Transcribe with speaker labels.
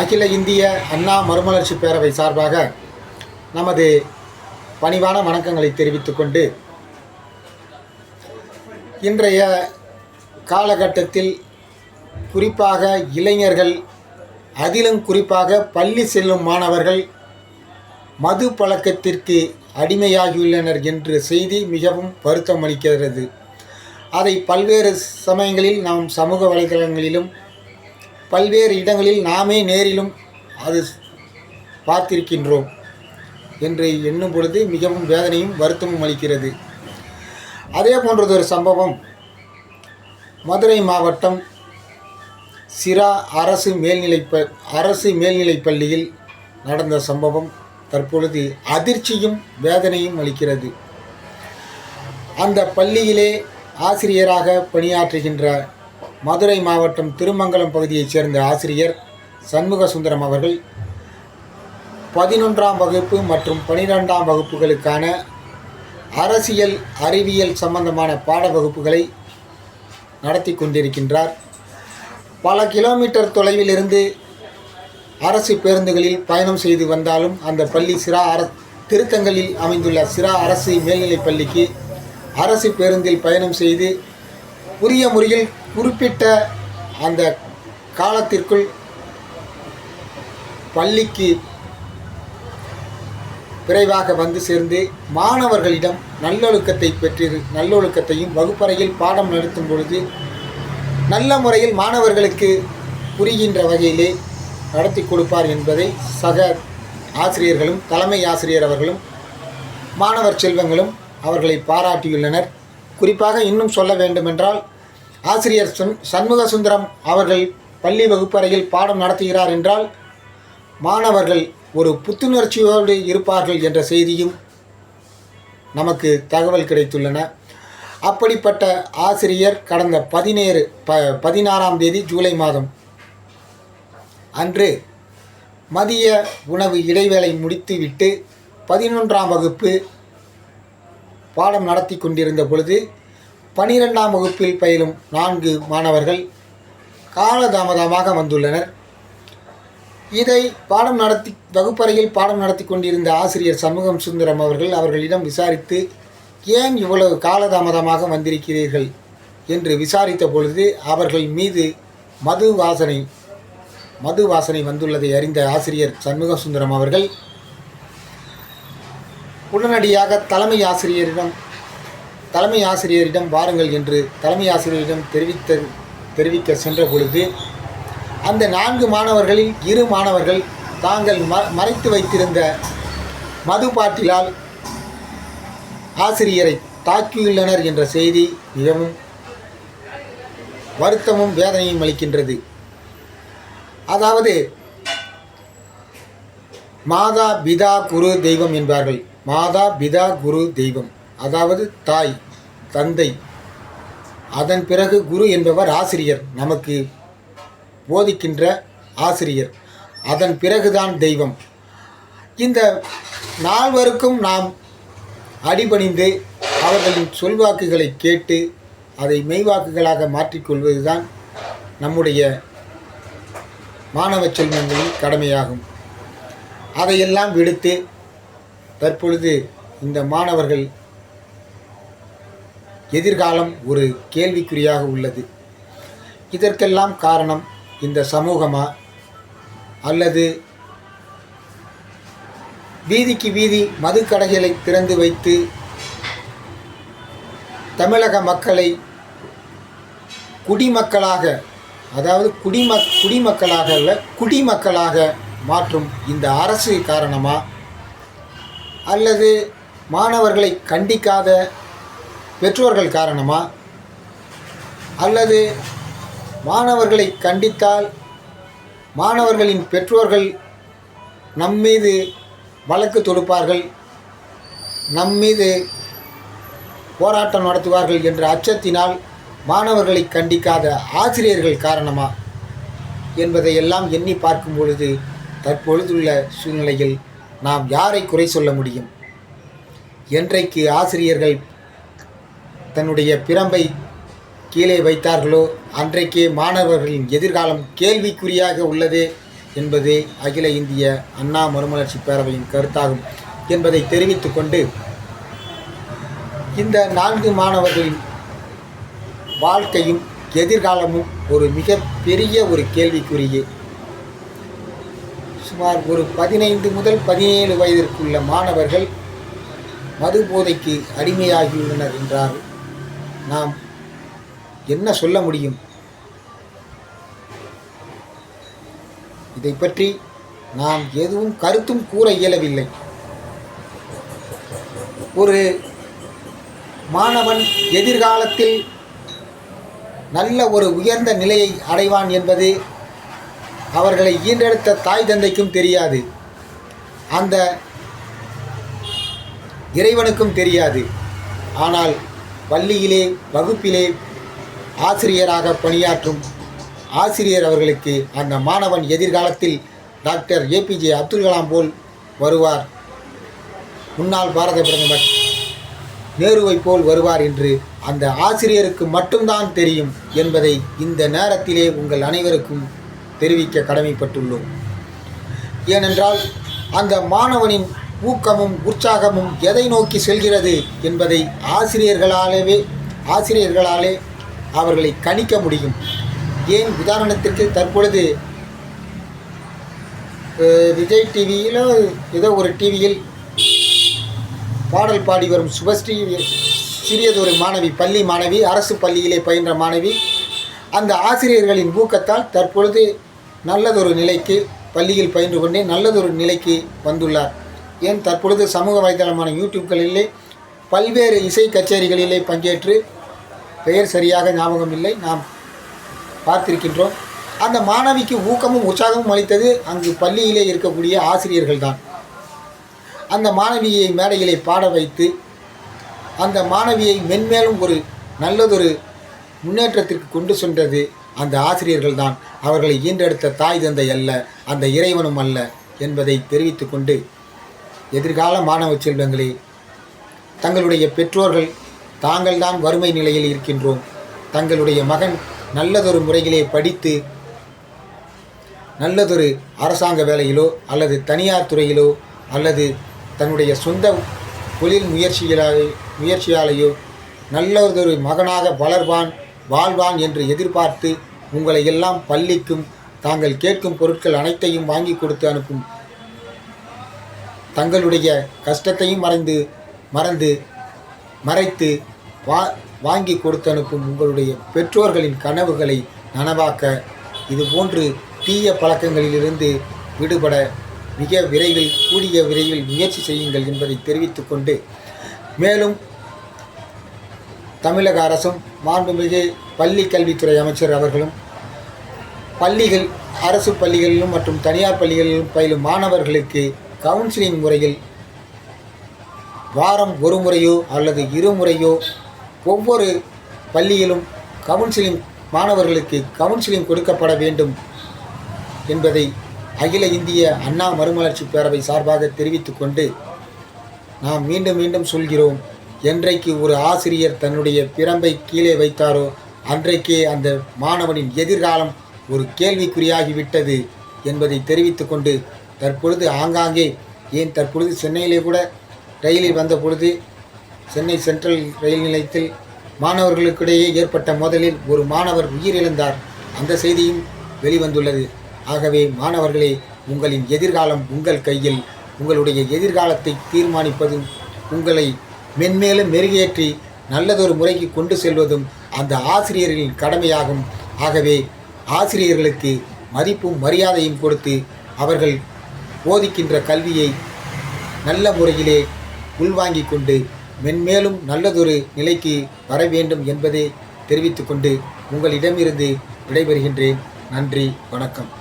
Speaker 1: அகில இந்திய அண்ணா மறுமலர்ச்சி பேரவை சார்பாக நமது பணிவான வணக்கங்களை தெரிவித்துக்கொண்டு இன்றைய காலகட்டத்தில் குறிப்பாக இளைஞர்கள் அதிலும் குறிப்பாக பள்ளி செல்லும் மாணவர்கள் மது பழக்கத்திற்கு அடிமையாகியுள்ளனர் என்ற செய்தி மிகவும் வருத்தம் அளிக்கிறது. அதை பல்வேறு சமயங்களில் நாம் சமூக வலைதளங்களிலும் பல்வேறு இடங்களில் நாமே நேரிலும் அது பார்த்திருக்கின்றோம் என்று எண்ணும் பொழுது மிகவும் வேதனையும் வருத்தமும் அளிக்கிறது. அதே போன்றதொரு சம்பவம் மதுரை மாவட்டம் சிரா அரசு மேல்நிலை ப அரசு மேல்நிலைப் பள்ளியில் நடந்த சம்பவம் தற்பொழுது அதிர்ச்சியும் வேதனையும் அளிக்கிறது. அந்த பள்ளியிலே ஆசிரியராக பணியாற்றுகின்ற மதுரை மாவட்டம் திருமங்கலம் பகுதியைச் சேர்ந்த ஆசிரியர் சண்முக சுந்தரம் அவர்கள் பதினொன்றாம் வகுப்பு மற்றும் பனிரெண்டாம் வகுப்புகளுக்கான அரசியல் அறிவியல் சம்பந்தமான பாட வகுப்புகளை நடத்தி கொண்டிருக்கின்றார். பல கிலோமீட்டர் தொலைவிலிருந்து அரசு பேருந்துகளில் பயணம் செய்து வந்தாலும் அந்த பள்ளி சிரா அர திருத்தங்களில் அமைந்துள்ள சிரா அரசு மேல்நிலைப் பள்ளிக்கு அரசு பேருந்தில் பயணம் செய்து உரிய முறையில் குறிப்பிட்ட அந்த காலத்திற்குள் பள்ளிக்கு விரைவாக வந்து சேர்ந்து மாணவர்களிடம் நல்லொழுக்கத்தை பெற்று நல்லொழுக்கத்தையும் வகுப்பறையில் பாடம் நடத்தும் பொழுது நல்ல முறையில் மாணவர்களுக்கு புரிகின்ற வகையிலே நடத்தி கொடுப்பார் என்பதை சக ஆசிரியர்களும் தலைமை ஆசிரியர் அவர்களும் மாணவர் செல்வங்களும் அவர்களை பாராட்டியுள்ளனர். குறிப்பாக இன்னும் சொல்ல வேண்டுமென்றால் ஆசிரியர் சண் சண்முக சுந்தரம் அவர்கள் பள்ளி வகுப்பறையில் பாடம் நடத்துகிறார் என்றால் மாணவர்கள் ஒரு புத்துணர்ச்சியோடு இருப்பார்கள் என்ற செய்தியும் நமக்கு தகவல் கிடைத்துள்ளன. அப்படிப்பட்ட ஆசிரியர் கடந்த பதினேழு ப பதினாறாம் தேதி ஜூலை மாதம் அன்று மதிய உணவு இடைவேளை முடித்துவிட்டு பதினொன்றாம் வகுப்பு பாடம் நடத்தி கொண்டிருந்த பொழுது பனிரெண்டாம் வகுப்பில் பயிலும் நான்கு மாணவர்கள் காலதாமதமாக வந்துள்ளனர். இதை பாடம் நடத்தி வகுப்பறையில் பாடம் நடத்தி கொண்டிருந்த ஆசிரியர் சண்முகம் சுந்தரம் அவர்கள் அவர்களிடம் விசாரித்து ஏன் இவ்வளவு காலதாமதமாக வந்திருக்கிறீர்கள்? என்று விசாரித்த பொழுது அவர்கள் மீது மது வாசனை மது வாசனை வந்துள்ளதை அறிந்த ஆசிரியர் சண்முக சுந்தரம் அவர்கள் உடனடியாக தலைமை ஆசிரியரிடம் தலைமை ஆசிரியரிடம் வாருங்கள் என்று தலைமை ஆசிரியரிடம் தெரிவித்த தெரிவிக்க சென்ற பொழுது அந்த நான்கு மாணவர்களில் இரு மாணவர்கள் தாங்கள் ம மறைத்து வைத்திருந்த மது பாட்டிலால் ஆசிரியரை தாக்கியுள்ளனர் என்ற செய்தி மிகவும் வருத்தமும் வேதனையும் அளிக்கின்றது. அதாவது மாதா பிதா குரு தெய்வம் என்பார்கள். மாதா பிதா குரு தெய்வம். அதாவது தாய் தந்தை. அதன் பிறகு குரு என்பவர் ஆசிரியர். நமக்கு போதிக்கின்ற ஆசிரியர். அதன் பிறகுதான் தெய்வம். இந்த நால்வருக்கும் நாம் அடிபணிந்து அவர்களின் சொல்வாக்குகளை கேட்டு அதை மெய்வாக்குகளாக மாற்றிக்கொள்வதுதான் நம்முடைய மாணவ செல்வங்களின் கடமையாகும். அதையெல்லாம் விடுத்து தற்பொழுது இந்த மாணவர்கள் எதிர்காலம் ஒரு கேள்விக்குறியாக உள்ளது. இதற்கெல்லாம் காரணம் இந்த சமூகமா? அல்லது வீதிக்கு வீதி மதுக்கடைகளை திறந்து வைத்து தமிழக மக்களை குடிமக்களாக அதாவது குடிம குடிமக்களாக அல்ல குடிமக்களாக மாற்றும் இந்த அரசு காரணமாக அல்லது மாணவர்களை கண்டிக்காத பெற்றோர்கள் காரணமா? அல்லது மாணவர்களை கண்டித்தால் மாணவர்களின் பெற்றோர்கள் நம்மீது வழக்கு தொடுப்பார்கள் நம்மீது போராட்டம் நடத்துவார்கள் என்ற அச்சத்தினால் மாணவர்களை கண்டிக்காத ஆசிரியர்கள் காரணமா? என்பதையெல்லாம் எண்ணி பார்க்கும் பொழுது தற்பொழுதுள்ள சூழ்நிலையில் நாம் யாரை குறை சொல்ல முடியும்? என்றைக்கு ஆசிரியர்கள் தன்னுடைய பிரம்பை கீழே வைத்தார்களோ அன்றைக்கே மாணவர்களின் எதிர்காலம் கேள்விக்குறியாக உள்ளது என்பது அகில இந்திய அண்ணா மறுமலர்ச்சி பேரவையின் கருத்தாகும் என்பதை தெரிவித்துக்கொண்டு இந்த நான்கு மாணவர்களின் வாழ்க்கையும் எதிர்காலமும் ஒரு மிகப்பெரிய ஒரு கேள்விக்குறியே. சுமார் ஒரு பதினைந்து முதல் பதினேழு வயதிற்குள்ள மாணவர்கள் மது போதைக்கு அடிமையாகியுள்ளனர் என்றால் நாம் என்ன சொல்ல முடியும்? இதை பற்றி நாம் எதுவும் கருத்தும் கூற இயலவில்லை. ஒரு மாணவன் எதிர்காலத்தில் நல்ல ஒரு உயர்ந்த நிலையை அடைவான் என்பது அவர்களை ஈன்றெடுத்த தாய் தந்தைக்கும் தெரியாது. அந்த இறைவனுக்கும் தெரியாது. ஆனால் பள்ளியிலே வகுப்பிலே ஆசிரியராக பணியாற்றும் ஆசிரியர் அவர்களுக்கு அந்த மாணவன் எதிர்காலத்தில் டாக்டர் ஏபிஜே அப்துல் கலாம் போல் வருவார். முன்னாள் பாரத பிரதமர் நேருவை போல் வருவார் என்று அந்த ஆசிரியருக்கு மட்டும்தான் தெரியும் என்பதை இந்த நேரத்திலே உங்கள் அனைவருக்கும் தெரிவிக்க கடமைப்பட்டுள்ளோம். ஏனென்றால் அந்த மாணவனின் ஊக்கமும் உற்சாகமும் எதை நோக்கி செல்கிறது என்பதை ஆசிரியர்களாலேவே ஆசிரியர்களாலே அவர்களை கணிக்க முடியும். ஏன் உதாரணத்திற்கு தற்பொழுது விஜய் டிவியில் ஏதோ ஒரு டிவியில் பாடல் பாடி வரும் சுபஸ்ரீ சிறியதொரு மாணவி பள்ளி மாணவி அரசு பள்ளியிலே பயின்ற மாணவி அந்த ஆசிரியர்களின் ஊக்கத்தால் தற்பொழுது நல்லதொரு நிலைக்கு பள்ளியில் பயின்று கொண்டே நல்லதொரு நிலைக்கு வந்துள்ளார். ஏன் தற்பொழுது சமூக வலைதளமான யூடியூப்களிலே பல்வேறு இசை கச்சேரிகளிலே பங்கேற்று பெயர் சரியாக ஞாபகம் இல்லை நாம் பார்த்திருக்கின்றோம். அந்த மாணவிக்கு ஊக்கமும் உற்சாகமும் அளித்தது அங்கு பள்ளியிலே இருக்கக்கூடிய ஆசிரியர்கள் தான் அந்த மாணவியை மேடையிலே பாட வைத்து அந்த மாணவியை மென்மேலும் ஒரு நல்லதொரு முன்னேற்றத்திற்கு கொண்டு சென்றது. அந்த ஆசிரியர்கள் தான் அவர்களை ஈன்றெடுத்த தாய் தந்தை அல்ல அந்த இறைவனும் அல்ல என்பதை தெரிவித்துக்கொண்டு எதிர்கால மாணவ செல்வங்களே தங்களுடைய பெற்றோர்கள் தாங்கள்தான் வறுமை நிலையில் இருக்கின்றோம். தங்களுடைய மகன் நல்லதொரு முறையிலே படித்து நல்லதொரு அரசாங்க வேலையிலோ அல்லது தனியார் துறையிலோ அல்லது தன்னுடைய சொந்த தொழில் முயற்சிகளாலே முயற்சியாலேயோ நல்லதொரு மகனாக வளர்வான் வாழ்வான் என்று எதிர்பார்த்து உங்களை எல்லாம் பள்ளிக்கும் தாங்கள் கேட்கும் பொருட்கள் அனைத்தையும் வாங்கி கொடுத்து அனுப்பும். தங்களுடைய கஷ்டத்தையும் மறைந்து மறந்து மறைத்து வா வாங்கி கொடுத்து அனுப்பும் உங்களுடைய பெற்றோர்களின் கனவுகளை நனவாக்க இதுபோன்று தீய பழக்கங்களிலிருந்து விடுபட மிக விரைவில் கூடிய விரைவில் முயற்சி செய்யுங்கள் என்பதை தெரிவித்துக்கொண்டு மேலும் தமிழக அரசும் மாண்புமிகு பள்ளி கல்வித்துறை அமைச்சர் அவர்களும் பள்ளிகள் அரசு பள்ளிகளிலும் மற்றும் தனியார் பள்ளிகளிலும் பயிலும் மாணவர்களுக்கு கவுன்சிலிங் முறையில் வாரம் ஒரு முறையோ அல்லது இருமுறையோ ஒவ்வொரு பள்ளியிலும் கவுன்சிலிங் மாணவர்களுக்கு கவுன்சிலிங் கொடுக்கப்பட வேண்டும் என்பதை அகில இந்திய அண்ணா மறுமலர்ச்சி பேரவை சார்பாக தெரிவித்துக்கொண்டு நாம் மீண்டும் மீண்டும் சொல்கிறோம் என்றைக்கு ஒரு ஆசிரியர் தன்னுடைய பிரம்பை கீழே வைத்தாரோ அன்றைக்கே அந்த மாணவனின் எதிர்காலம் ஒரு கேள்விக்குறியாகிவிட்டது என்பதை தெரிவித்துக்கொண்டு தற்பொழுது ஆங்காங்கே ஏன் தற்பொழுது சென்னையிலே கூட ரயிலில் வந்த பொழுது சென்னை சென்ட்ரல் ரயில் நிலையத்தில் மாணவர்களுக்கிடையே ஏற்பட்ட மோதலில் ஒரு மாணவர் உயிரிழந்தார். அந்த செய்தியும் வெளிவந்துள்ளது. ஆகவே மாணவர்களே உங்களின் எதிர்காலம் உங்கள் கையில். உங்களுடைய எதிர்காலத்தை தீர்மானிப்பதும் உங்களை மென்மேலும் மெருகேற்றி நல்லதொரு முறைக்கு கொண்டு செல்வதும் அந்த ஆசிரியர்களின் கடமையாகும். ஆகவே ஆசிரியர்களுக்கு மதிப்பும் மரியாதையும் கொடுத்து அவர்கள் போதிக்கின்ற கல்வியை நல்ல முறையிலே உள்வாங்கிக் கொண்டு மென்மேலும் நல்லதொரு நிலைக்கு வர வேண்டும் என்பதை தெரிவித்துக்கொண்டு உங்களிடமிருந்து விடைபெறுகின்றேன். நன்றி வணக்கம்.